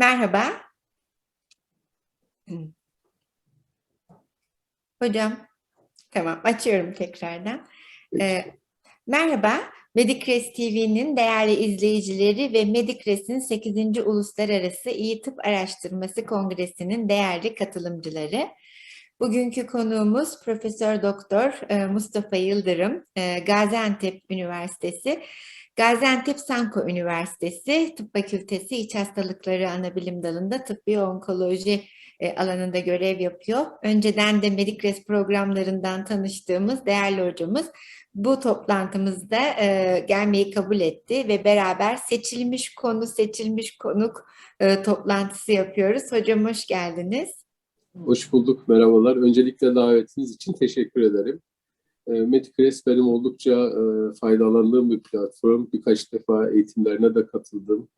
Merhaba. Hocam, tamam açıyorum tekrardan. Ee, merhaba, Medikres TV'nin değerli izleyicileri ve Medikres'in 8. Uluslararası İyi Tıp Araştırması Kongresi'nin değerli katılımcıları. Bugünkü konuğumuz Profesör Doktor e, Mustafa Yıldırım, e, Gaziantep Üniversitesi. Gaziantep Sanko Üniversitesi Tıp Fakültesi İç Hastalıkları Anabilim Dalı'nda tıbbi onkoloji e, alanında görev yapıyor. Önceden de Medikres programlarından tanıştığımız değerli hocamız bu toplantımızda e, gelmeyi kabul etti ve beraber seçilmiş konu, seçilmiş konuk e, toplantısı yapıyoruz. Hocam hoş geldiniz. Hoş bulduk, merhabalar. Öncelikle davetiniz için teşekkür ederim. E, Medicres benim oldukça e, faydalandığım bir platform. Birkaç defa eğitimlerine de katıldım.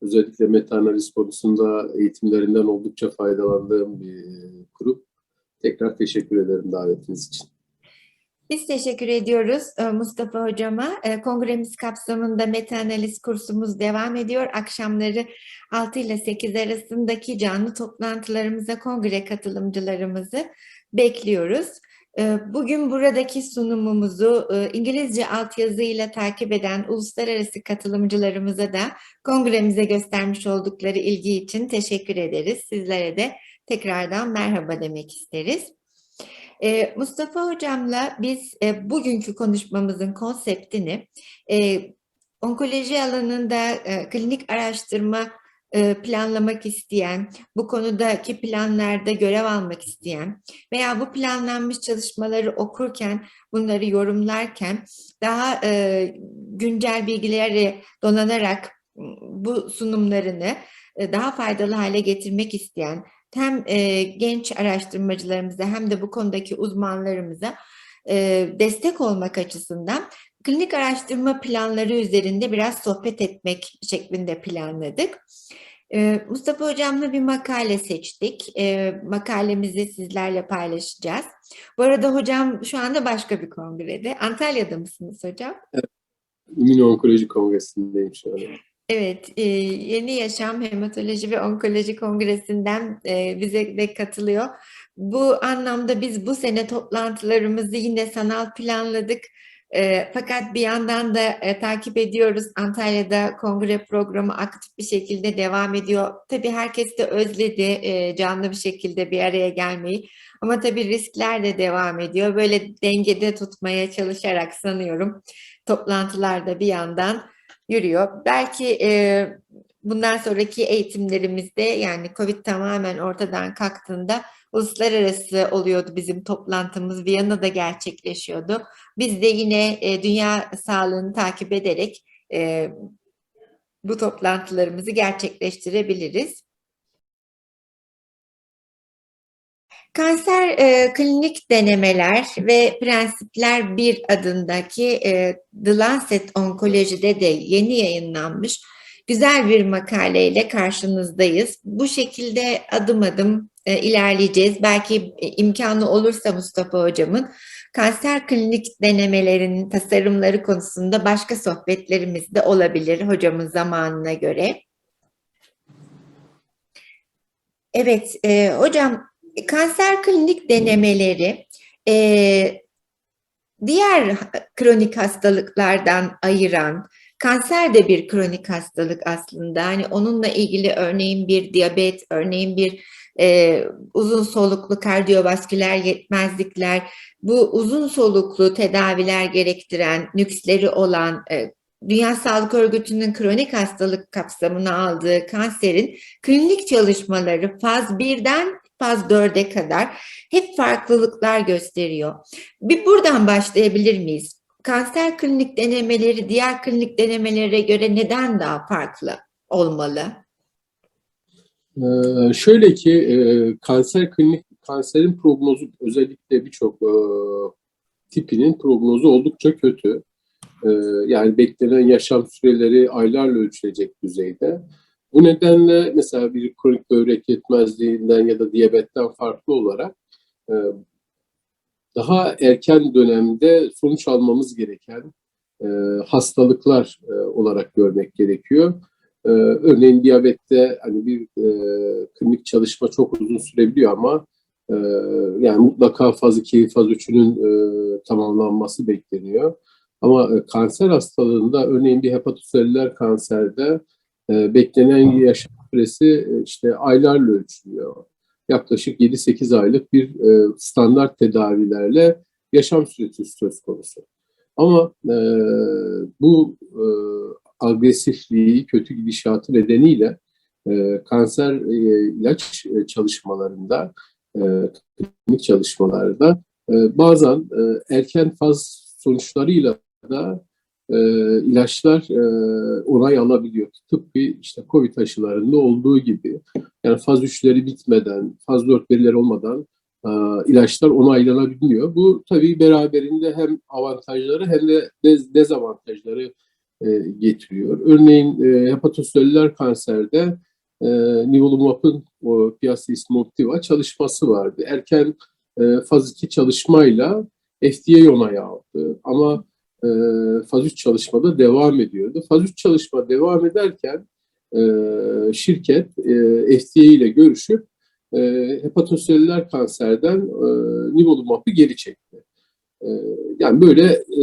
Özellikle meta-analiz konusunda eğitimlerinden oldukça faydalandığım bir grup. Tekrar teşekkür ederim davetiniz için. Biz teşekkür ediyoruz e, Mustafa Hocama. Kongremiz kapsamında meta-analiz kursumuz devam ediyor. Akşamları 6 ile 8 arasındaki canlı toplantılarımıza kongre katılımcılarımızı bekliyoruz. E, Bugün buradaki sunumumuzu İngilizce altyazıyla takip eden uluslararası katılımcılarımıza da kongremize göstermiş oldukları ilgi için teşekkür ederiz. Sizlere de tekrardan merhaba demek isteriz. Ee, Mustafa Hocam'la biz e, bugünkü konuşmamızın konseptini e, onkoloji alanında e, klinik araştırma e, planlamak isteyen, bu konudaki planlarda görev almak isteyen veya bu planlanmış çalışmaları okurken, bunları yorumlarken daha e, güncel bilgileri donanarak bu sunumlarını e, daha faydalı hale getirmek isteyen hem e, genç araştırmacılarımıza hem de bu konudaki uzmanlarımıza e, destek olmak açısından klinik araştırma planları üzerinde biraz sohbet etmek şeklinde planladık. E, Mustafa Hocam'la bir makale seçtik. E, makalemizi sizlerle paylaşacağız. Bu arada hocam şu anda başka bir kongrede. Antalya'da mısınız hocam? İmmüno-Onkoloji Kongresi'ndeyim şu an. Evet, e, Yeni Yaşam Hematoloji ve Onkoloji Kongresi'nden e, bize de katılıyor. Bu anlamda biz bu sene toplantılarımızı yine sanal planladık. E, fakat bir yandan da e, takip ediyoruz. Antalya'da kongre programı aktif bir şekilde devam ediyor. Tabii herkes de özledi e, canlı bir şekilde bir araya gelmeyi. Ama tabii riskler de devam ediyor. Böyle dengede tutmaya çalışarak sanıyorum toplantılarda bir yandan yürüyor. Belki e, bundan sonraki eğitimlerimizde yani Covid tamamen ortadan kalktığında uluslararası oluyordu bizim toplantımız. Viyana'da gerçekleşiyordu. Biz de yine e, dünya sağlığını takip ederek e, bu toplantılarımızı gerçekleştirebiliriz. Kanser e, klinik denemeler ve prensipler bir adındaki e, The Lancet Onkoloji'de de yeni yayınlanmış güzel bir makaleyle karşınızdayız. Bu şekilde adım adım e, ilerleyeceğiz. Belki e, imkanı olursa Mustafa Hocam'ın kanser klinik denemelerinin tasarımları konusunda başka sohbetlerimiz de olabilir hocamın zamanına göre. Evet, e, hocam kanser klinik denemeleri e, diğer kronik hastalıklardan ayıran, kanser de bir kronik hastalık aslında. Hani onunla ilgili örneğin bir diyabet, örneğin bir e, uzun soluklu kardiyovasküler yetmezlikler, bu uzun soluklu tedaviler gerektiren, nüksleri olan e, Dünya Sağlık Örgütü'nün kronik hastalık kapsamına aldığı kanserin klinik çalışmaları faz 1'den faz 4'e kadar hep farklılıklar gösteriyor. Bir buradan başlayabilir miyiz? Kanser klinik denemeleri diğer klinik denemelere göre neden daha farklı olmalı? Ee, şöyle ki e, kanser klinik kanserin prognozu özellikle birçok e, tipinin prognozu oldukça kötü. E, yani beklenen yaşam süreleri aylarla ölçülecek düzeyde. Bu nedenle mesela bir kronik böbrek yetmezliğinden ya da diyabetten farklı olarak e, daha erken dönemde sonuç almamız gereken e, hastalıklar e, olarak görmek gerekiyor. E, örneğin diyabette hani bir e, klinik çalışma çok uzun sürebiliyor ama e, yani mutlaka faz 2, faz 3'ünün e, tamamlanması bekleniyor. Ama e, kanser hastalığında örneğin bir hepatoselüler kanserde e, beklenen yaşam süresi e, işte aylarla ölçülüyor. Yaklaşık 7-8 aylık bir e, standart tedavilerle yaşam süresi söz konusu. Ama e, bu e, agresifliği, kötü gidişatı nedeniyle e, kanser e, ilaç e, çalışmalarında, e, klinik çalışmalarda e, bazen e, erken faz sonuçlarıyla da e, ilaçlar e, onay alabiliyor. Tıpkı işte COVID aşılarında olduğu gibi. Yani faz 3'leri bitmeden, faz 4 verileri olmadan e, ilaçlar onaylanabiliyor. Bu tabii beraberinde hem avantajları hem de dez- dezavantajları e, getiriyor. Örneğin e, hepatoselüler kanserde e, nivolumab'ın o piyasa ismi Optiva çalışması vardı. Erken e, faz 2 çalışmayla FDA onayı aldı. Ama e, faz 3 çalışmada devam ediyordu. Faz 3 çalışma devam ederken e, şirket e, FDA ile görüşüp e, hepatoselüler kanserden e, nivolumab'ı geri çekti. E, yani böyle e,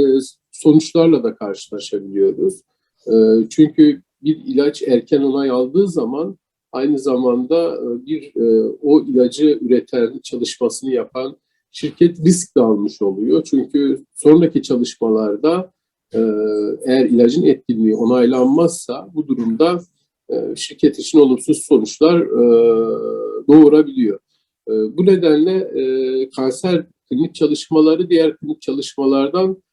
sonuçlarla da karşılaşabiliyoruz. E, çünkü bir ilaç erken onay aldığı zaman aynı zamanda e, bir e, o ilacı üreten, çalışmasını yapan şirket risk de almış oluyor. Çünkü sonraki çalışmalarda e, eğer ilacın etkinliği onaylanmazsa bu durumda e, şirket için olumsuz sonuçlar e, doğurabiliyor. Bu nedenle kanser klinik çalışmaları diğer klinik çalışmalardan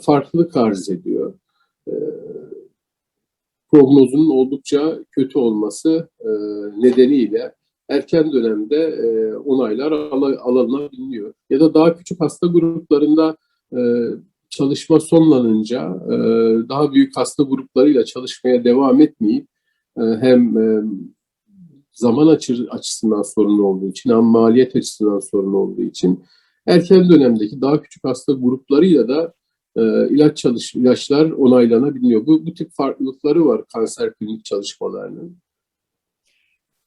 farklılık arz ediyor. Prognozunun oldukça kötü olması nedeniyle erken dönemde e, onaylar al- alınabiliyor. Ya da daha küçük hasta gruplarında e, çalışma sonlanınca e, daha büyük hasta gruplarıyla çalışmaya devam etmeyip e, hem e, zaman açı, açısından sorun olduğu için hem maliyet açısından sorun olduğu için erken dönemdeki daha küçük hasta gruplarıyla da e, ilaç çalış ilaçlar onaylanabiliyor. Bu, bu tip farklılıkları var kanser klinik çalışmalarının.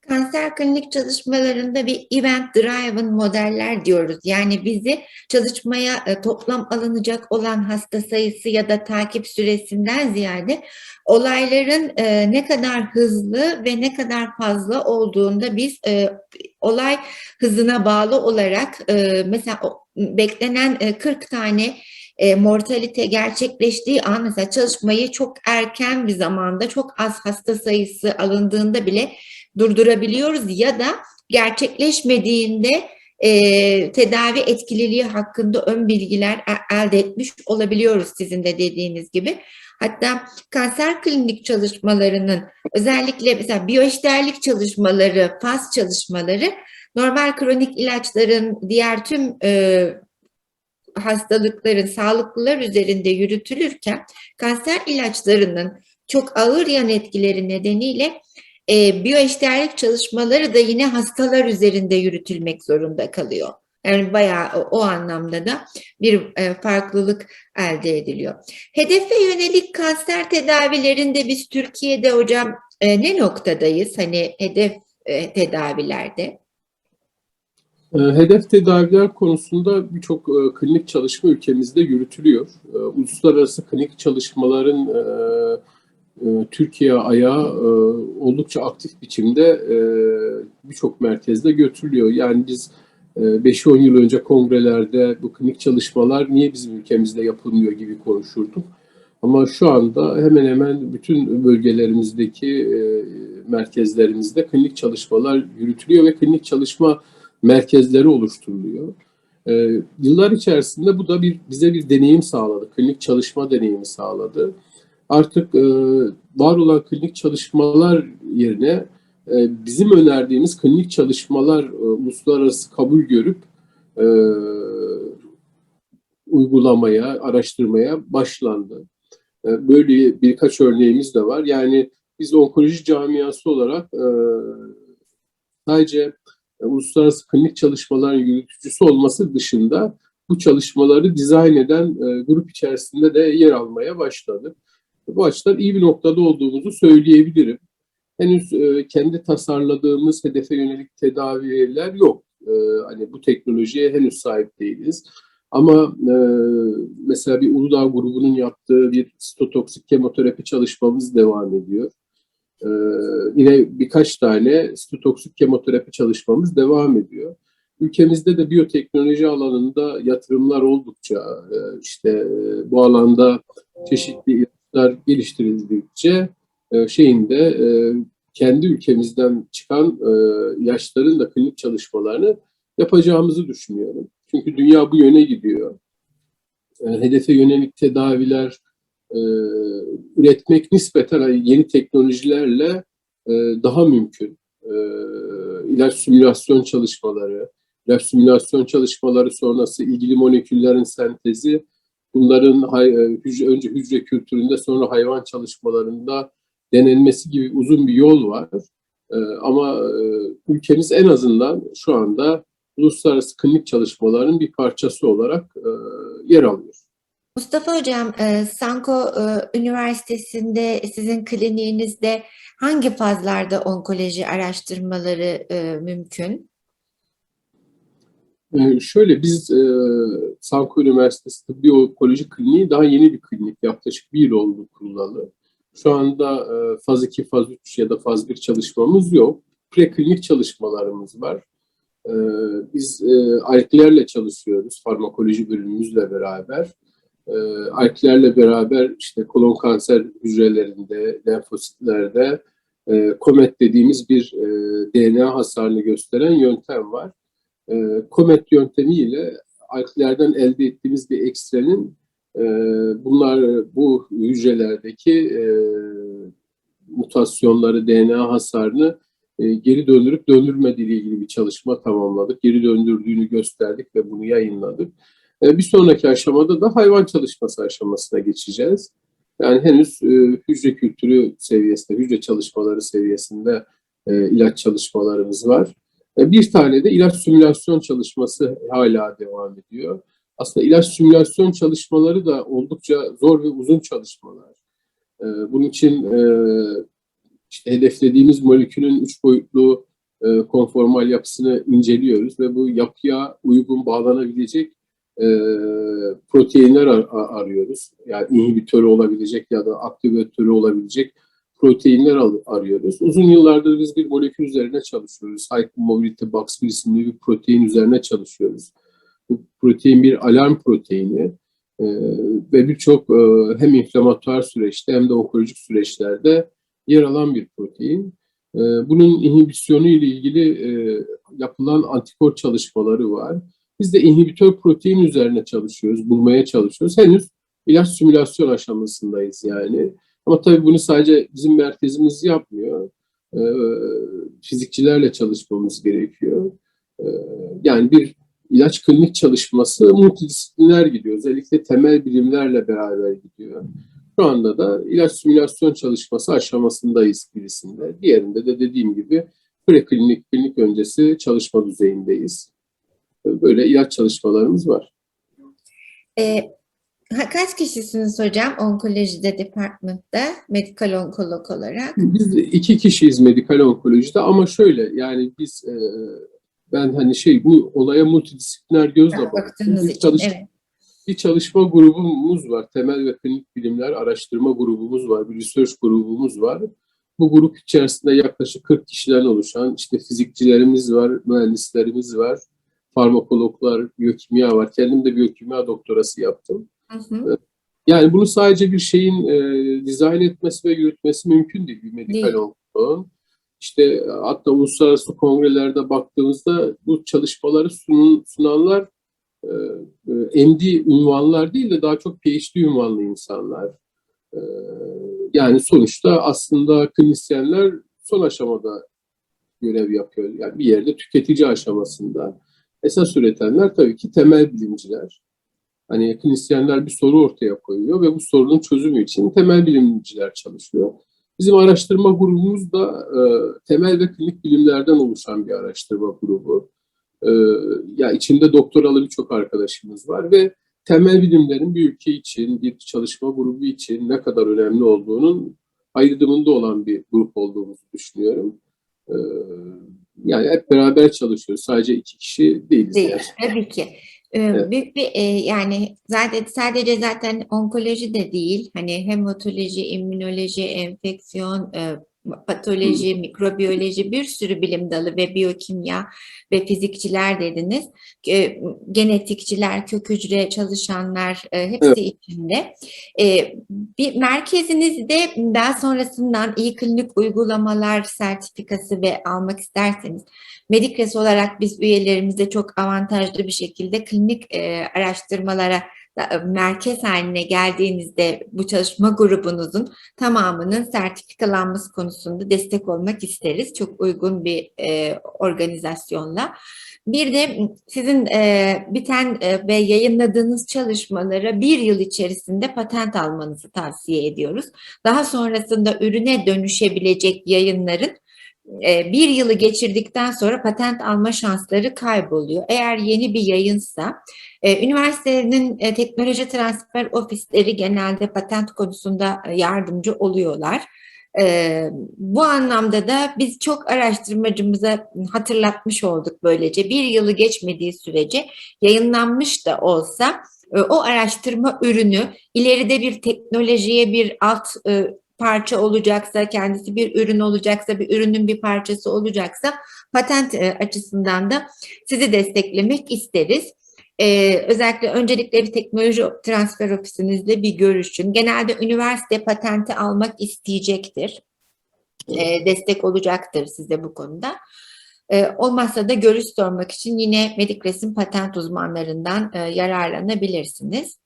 Kanser klinik çalışmalarında bir event driven modeller diyoruz. Yani bizi çalışmaya e, toplam alınacak olan hasta sayısı ya da takip süresinden ziyade olayların e, ne kadar hızlı ve ne kadar fazla olduğunda biz e, olay hızına bağlı olarak mesela beklenen e, 40 tane e, mortalite gerçekleştiği an mesela çalışmayı çok erken bir zamanda çok az hasta sayısı alındığında bile durdurabiliyoruz ya da gerçekleşmediğinde e, tedavi etkililiği hakkında ön bilgiler e- elde etmiş olabiliyoruz sizin de dediğiniz gibi. Hatta kanser klinik çalışmalarının özellikle mesela biyoeşdeğerlik çalışmaları, faz çalışmaları normal kronik ilaçların diğer tüm e, hastalıkların sağlıklılar üzerinde yürütülürken kanser ilaçlarının çok ağır yan etkileri nedeniyle e, biyoeşdeğerlik çalışmaları da yine hastalar üzerinde yürütülmek zorunda kalıyor. Yani bayağı o, anlamda da bir e, farklılık elde ediliyor. Hedefe yönelik kanser tedavilerinde biz Türkiye'de hocam e, ne noktadayız? Hani hedef e, tedavilerde. Hedef tedaviler konusunda birçok klinik çalışma ülkemizde yürütülüyor. Uluslararası klinik çalışmaların Türkiye ayağı e, oldukça aktif biçimde e, birçok merkezde götürülüyor. Yani biz e, 5-10 yıl önce kongrelerde bu klinik çalışmalar niye bizim ülkemizde yapılmıyor gibi konuşurduk. Ama şu anda hemen hemen bütün bölgelerimizdeki e, merkezlerimizde klinik çalışmalar yürütülüyor ve klinik çalışma merkezleri oluşturuluyor. Yıllar içerisinde bu da bir bize bir deneyim sağladı, klinik çalışma deneyimi sağladı. Artık e, var olan klinik çalışmalar yerine e, bizim önerdiğimiz klinik çalışmalar e, uluslararası kabul görüp e, uygulamaya, araştırmaya başlandı. E, böyle birkaç örneğimiz de var. Yani biz onkoloji camiası olarak e, sadece e, uluslararası klinik çalışmaların yürütücüsü olması dışında bu çalışmaları dizayn eden e, grup içerisinde de yer almaya başladı. Bu açıdan iyi bir noktada olduğumuzu söyleyebilirim. henüz e, kendi tasarladığımız hedefe yönelik tedaviler yok. E, hani bu teknolojiye henüz sahip değiliz. Ama e, mesela bir Uludağ grubunun yaptığı bir sitotoksik kemoterapi çalışmamız devam ediyor. E, yine birkaç tane sitotoksik kemoterapi çalışmamız devam ediyor. Ülkemizde de biyoteknoloji alanında yatırımlar oldukça e, işte e, bu alanda çeşitli ilaçlar geliştirildikçe e, şeyinde e, kendi ülkemizden çıkan e, ilaçların da klinik çalışmalarını yapacağımızı düşünüyorum. Çünkü dünya bu yöne gidiyor. E, hedefe yönelik tedaviler üretmek nispeten yeni teknolojilerle daha mümkün. E, ilaç simülasyon çalışmaları, ilaç simülasyon çalışmaları sonrası ilgili moleküllerin sentezi, bunların hay- e, hücre, önce hücre kültüründe sonra hayvan çalışmalarında denenmesi gibi uzun bir yol var. E, ama e, ülkemiz en azından şu anda uluslararası klinik çalışmaların bir parçası olarak e, yer alıyor. Mustafa Hocam, e, Sanko e, Üniversitesi'nde sizin kliniğinizde hangi fazlarda onkoloji araştırmaları e, mümkün? Ee, şöyle biz e, Sanko Üniversitesi Tıbbi Onkoloji Kliniği daha yeni bir klinik. Yaklaşık bir yıl oldu kurulalı. Şu anda e, faz 2, faz 3 ya da faz 1 çalışmamız yok. Preklinik çalışmalarımız var. E, biz e, ARK'lerle çalışıyoruz. Farmakoloji bölümümüzle beraber. E, ARK'lerle beraber işte kolon kanser hücrelerinde, lenfositlerde e, COMET dediğimiz bir e, DNA hasarını gösteren yöntem var e, komet yöntemiyle alklerden elde ettiğimiz bir ekstrenin e, bunlar bu hücrelerdeki e, mutasyonları, DNA hasarını e, geri döndürüp döndürmediği ilgili bir çalışma tamamladık. Geri döndürdüğünü gösterdik ve bunu yayınladık. E, bir sonraki aşamada da hayvan çalışması aşamasına geçeceğiz. Yani henüz e, hücre kültürü seviyesinde, hücre çalışmaları seviyesinde e, ilaç çalışmalarımız var. E, Bir tane de ilaç simülasyon çalışması hala devam ediyor. Aslında ilaç simülasyon çalışmaları da oldukça zor ve uzun çalışmalar. E, Bunun için e, işte hedeflediğimiz molekülün üç boyutlu konformal yapısını inceliyoruz ve bu yapıya uygun bağlanabilecek proteinler ar- ar- arıyoruz. Yani inhibitörü olabilecek ya da aktivatörü olabilecek proteinler arıyoruz. Uzun yıllardır biz bir molekül üzerine çalışıyoruz. Hypermobility Box isimli bir protein üzerine çalışıyoruz. Bu protein bir alarm proteini e, ve birçok e, hem inflamatuar süreçte hem de onkolojik süreçlerde yer alan bir protein. E, bunun inhibisyonu ile ilgili e, yapılan antikor çalışmaları var. Biz de inhibitör protein üzerine çalışıyoruz, bulmaya çalışıyoruz. Henüz ilaç simülasyon aşamasındayız yani. Ama tabii bunu sadece bizim merkezimiz yapmıyor. Ee, fizikçilerle çalışmamız gerekiyor. Ee, yani bir ilaç klinik çalışması multidisipliner gidiyor. Özellikle temel bilimlerle beraber gidiyor. Şu anda da ilaç simülasyon çalışması aşamasındayız birisinde. Diğerinde de dediğim gibi preklinik, klinik öncesi çalışma düzeyindeyiz. Böyle ilaç çalışmalarımız var. E, kaç kişisiniz hocam onkolojide, departmantta, medikal onkolog olarak? Biz iki kişiyiz medikal onkolojide ama şöyle yani biz e, ben hani şey bu olaya multidisipliner gözle. Baktığınız Bir, için, çalış- evet. bir çalışma grubumuz var. Temel ve klinik bilimler araştırma grubumuz var. Bir research grubumuz var. Bu grup içerisinde yaklaşık 40 kişiden oluşan işte fizikçilerimiz var, mühendislerimiz var, farmakologlar, biyokimya var. Kendim de biyokimya doktorası yaptım. Hı hı. Yani bunu sadece bir şeyin e, dizayn etmesi ve yürütmesi mümkün değil bir medikal onkoloğun. İşte hatta uluslararası kongrelerde baktığımızda bu çalışmaları sunun, sunanlar e, e, MD ünvanlar değil de daha çok PhD ünvanlı insanlar. E, yani sonuçta aslında klinisyenler son aşamada görev yapıyor. Yani bir yerde tüketici aşamasında. Esas üretenler tabii ki temel bilimciler. Hani klinisyenler bir soru ortaya koyuyor ve bu sorunun çözümü için temel bilimciler çalışıyor. Bizim araştırma grubumuz da e, temel ve klinik bilimlerden oluşan bir araştırma grubu. E, ya içinde doktoralı birçok arkadaşımız var ve temel bilimlerin bir ülke için, bir çalışma grubu için ne kadar önemli olduğunun ayrımında olan bir grup olduğumuzu düşünüyorum. Ee, yani hep beraber çalışıyoruz. Sadece iki kişi değiliz. Değil, yani. tabii ki. Ee, Evet. Büyük bir e, yani zaten sadece zaten onkoloji de değil hani hematoloji, immünoloji, enfeksiyon, e, patoloji, mikrobiyoloji bir sürü bilim dalı ve biyokimya ve fizikçiler dediniz. E, genetikçiler, kök hücre çalışanlar e, hepsi Evet. içinde. E, bir merkezinizde daha sonrasından iyi klinik uygulamalar sertifikası ve almak isterseniz Medikres olarak biz üyelerimize çok avantajlı bir şekilde klinik e, araştırmalara da, e, merkez haline geldiğinizde bu çalışma grubunuzun tamamının sertifikalanması konusunda destek olmak isteriz. Çok uygun bir e, organizasyonla. Bir de sizin e, biten e, ve yayınladığınız çalışmalara bir yıl içerisinde patent almanızı tavsiye ediyoruz. Daha sonrasında ürüne dönüşebilecek yayınların bir yılı geçirdikten sonra patent alma şansları kayboluyor. Eğer yeni bir yayınsa, e, üniversitenin e, teknoloji transfer ofisleri genelde patent konusunda e, yardımcı oluyorlar. E, bu anlamda da biz çok araştırmacımıza hatırlatmış olduk böylece. Bir yılı geçmediği sürece yayınlanmış da olsa e, o araştırma ürünü ileride bir teknolojiye bir alt e, parça olacaksa, kendisi bir ürün olacaksa, bir ürünün bir parçası olacaksa patent e, açısından da sizi desteklemek isteriz. Ee, özellikle öncelikle bir teknoloji transfer ofisinizle bir görüşün. Genelde üniversite patenti almak isteyecektir. Ee, destek olacaktır size bu konuda. Ee, olmazsa da görüş sormak için yine Medikres'in patent uzmanlarından e, yararlanabilirsiniz.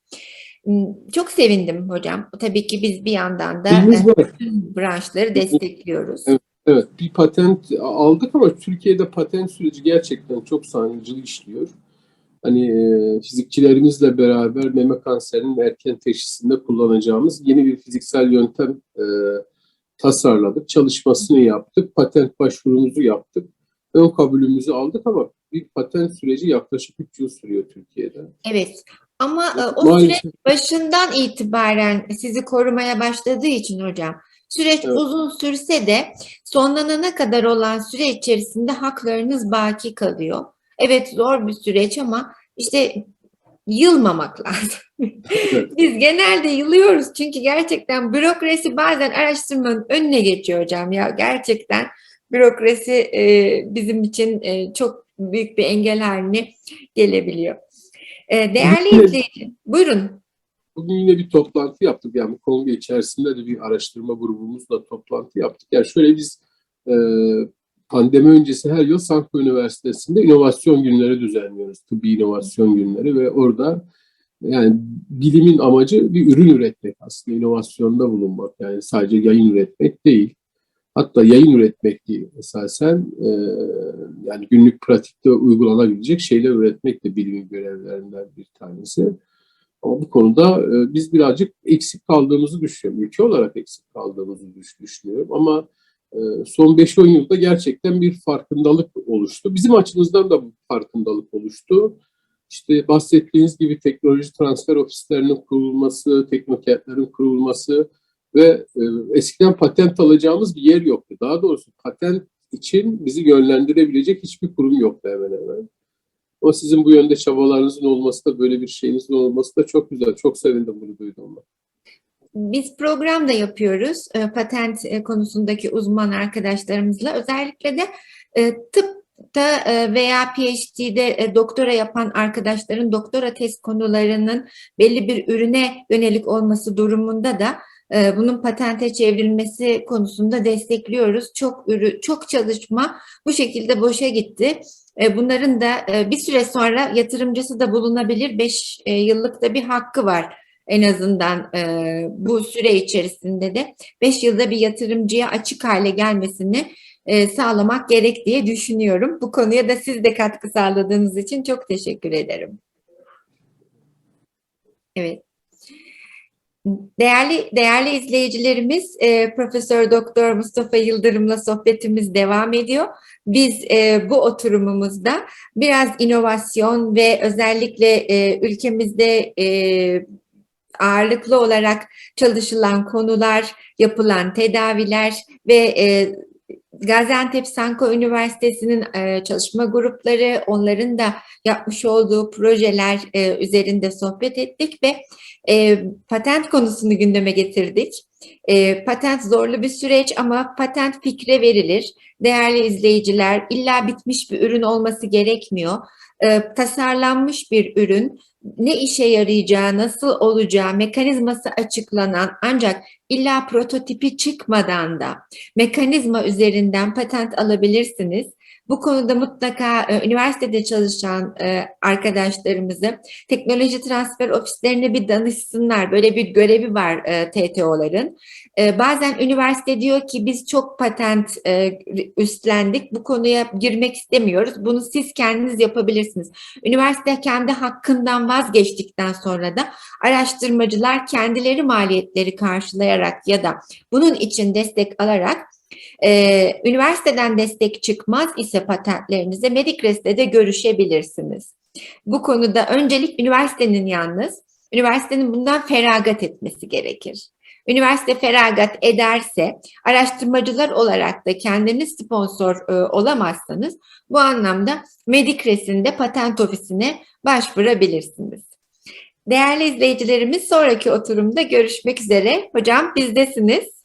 Hmm, Çok sevindim hocam. Tabii ki biz bir yandan da bütün branşları destekliyoruz. Evet. Evet, bir patent aldık ama Türkiye'de patent süreci gerçekten çok sancılı işliyor. Hani e, fizikçilerimizle beraber meme kanserinin erken teşhisinde kullanacağımız yeni bir fiziksel yöntem e, tasarladık. Çalışmasını yaptık, patent başvurumuzu yaptık. Ön kabulümüzü aldık ama bir patent süreci yaklaşık 3 yıl sürüyor Türkiye'de. Evet. Ama e, o Maalesef. süreç başından itibaren sizi korumaya başladığı için hocam süreç Evet. uzun sürse de sonlanana kadar olan süre içerisinde haklarınız baki kalıyor. Evet zor bir süreç ama işte yılmamak lazım. Evet. Biz genelde yılıyoruz çünkü gerçekten bürokrasi bazen araştırmanın önüne geçiyor hocam ya gerçekten bürokrasi e, bizim için e, çok büyük bir engel haline gelebiliyor. E, değerli Evet. izleyici, buyurun. Bugün yine bir toplantı yaptık. Yani kongre içerisinde de bir araştırma grubumuzla toplantı yaptık. Yani şöyle biz e, pandemi öncesi her yıl Sankyo Üniversitesi'nde inovasyon günleri düzenliyoruz. Tıbbi inovasyon günleri ve orada yani bilimin amacı bir ürün üretmek aslında inovasyonda bulunmak. Yani sadece yayın üretmek değil. Hatta yayın üretmek değil esasen e, yani günlük pratikte uygulanabilecek şeyler üretmek de bilimin görevlerinden bir tanesi. Ama bu konuda e, biz birazcık eksik kaldığımızı düşünüyorum. Ülke olarak eksik kaldığımızı düş- düşünüyorum. Ama e, son 5-10 yılda gerçekten bir farkındalık oluştu. Bizim açımızdan da bu farkındalık oluştu. İşte bahsettiğiniz gibi teknoloji transfer ofislerinin kurulması, teknokentlerin kurulması ve e, eskiden patent alacağımız bir yer yoktu. Daha doğrusu patent için bizi yönlendirebilecek hiçbir kurum yoktu hemen hemen. Ama sizin bu yönde çabalarınızın olması da böyle bir şeyinizin olması da çok güzel. Çok sevindim bunu duyduğumda. Biz program da yapıyoruz e, patent e, konusundaki uzman arkadaşlarımızla. Özellikle de e, tıpta e, veya PhD'de doktora yapan arkadaşların doktora test konularının belli bir ürüne yönelik olması durumunda da bunun patente çevrilmesi konusunda destekliyoruz. Çok ürü, çok çalışma bu şekilde boşa gitti. E, Bunların da e, bir süre sonra yatırımcısı da bulunabilir. 5 yıllık da bir hakkı var en azından e, bu süre içerisinde de 5 yılda bir yatırımcıya açık hale gelmesini e, sağlamak gerek diye düşünüyorum. Bu konuya da siz de katkı sağladığınız için çok teşekkür ederim. Evet. Değerli değerli izleyicilerimiz, e, Profesör Doktor Mustafa Yıldırım'la sohbetimiz devam ediyor. Biz e, bu oturumumuzda biraz inovasyon ve özellikle e, ülkemizde e, ağırlıklı olarak çalışılan konular, yapılan tedaviler ve e, Gaziantep Sanko Üniversitesi'nin e, çalışma grupları, onların da yapmış olduğu projeler e, üzerinde sohbet ettik ve e, patent konusunu gündeme getirdik. Patent zorlu bir süreç ama patent fikre verilir. Değerli izleyiciler, illa bitmiş bir ürün olması gerekmiyor. Tasarlanmış bir ürün ne işe yarayacağı, nasıl olacağı, mekanizması açıklanan ancak illa prototipi çıkmadan da mekanizma üzerinden patent alabilirsiniz. Bu konuda mutlaka e, üniversitede çalışan e, arkadaşlarımızı teknoloji transfer ofislerine bir danışsınlar. Böyle bir görevi var e, TTO'ların. E, bazen üniversite diyor ki biz çok patent e, üstlendik, bu konuya girmek istemiyoruz. Bunu siz kendiniz yapabilirsiniz. Üniversite kendi hakkından vazgeçtikten sonra da araştırmacılar kendileri maliyetleri karşılayarak ya da bunun için destek alarak ee, üniversiteden destek çıkmaz ise patentlerinize Medikres'te de görüşebilirsiniz. Bu konuda öncelik üniversitenin yalnız, üniversitenin bundan feragat etmesi gerekir. Üniversite feragat ederse, araştırmacılar olarak da kendiniz sponsor e, olamazsanız bu anlamda Medikres'in de patent ofisine başvurabilirsiniz. Değerli izleyicilerimiz sonraki oturumda görüşmek üzere. Hocam bizdesiniz.